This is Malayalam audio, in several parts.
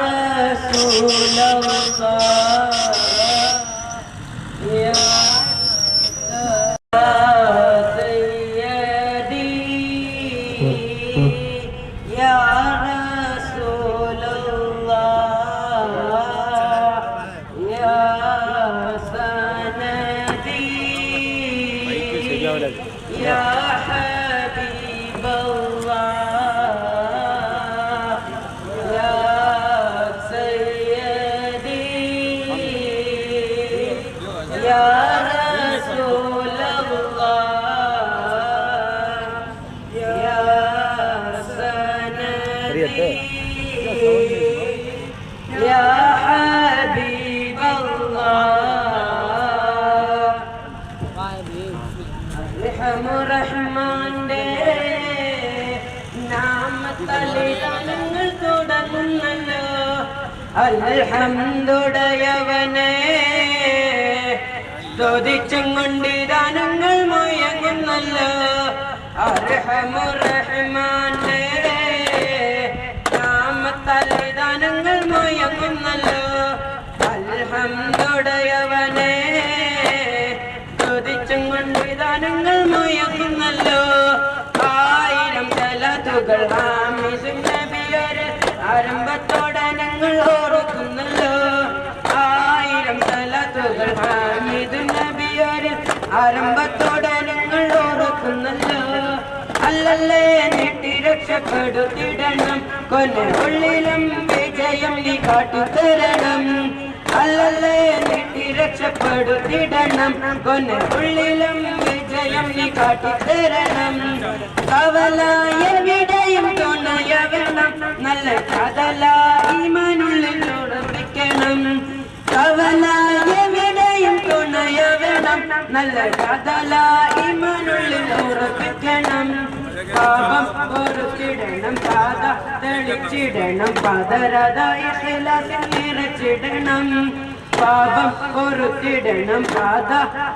رسول الله يا سيدي يا رسول الله يا سندي يا ചെയ്യട്ടെ റഹ്മാന്റെ ചോദിച്ചും കൊണ്ടിരാനങ്ങൾ മുയങ്ങുന്നല്ലോ അർഹമുറഹ്മാൻ. കൊണ്ട് മുയക്കുന്നല്ലോ ആയിരം നബിയൊരു ആരംഭത്തോടെ ഞങ്ങൾ ഓർക്കുന്നല്ലോ ആയിരം നബിയൊരു ആരംഭത്തോടെ ഞങ്ങൾ ഓർക്കുന്നല്ലോ അല്ലല്ലേ നീട്ടി രക്ഷപ്പെടുത്തിടണം. കൊന്ന ഉള്ളിലും വിജയം നീ കാട്ടിത്തരണം. അല്ലല്ലേ രക്ഷപ്പെടുത്തിടണം. കൊന്ന ഉള്ളിലും വിജയം നീ കാട്ടിത്തരണം. കവലായ വിടയും തുണയ വേണം നല്ല കഥലായി മനുള്ളിൽ ഉറപ്പിക്കണം കവലായ വിടയും തുണയ വേണം നല്ല കഥലായി മനുള്ളിൽ ഉറപ്പിക്കണം. പാപം പാത തെളിച്ചിടണം. പാതരതായി നിറച്ചിടണം. പാപം പൊറുത്തിടണം പാത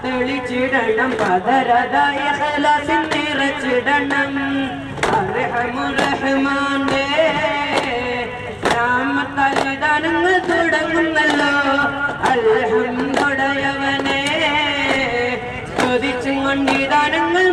തെളിച്ചിടണം പതരതായ ഹലാസിൽ നിറച്ചിടണം. റഹ്മാന്റെ രാമത്തലിതാനങ്ങൾ തുടങ്ങുന്നല്ലോ. അല്ലഹം തുടയവനെ ചോദിച്ചും കൊണ്ടിതാനങ്ങൾ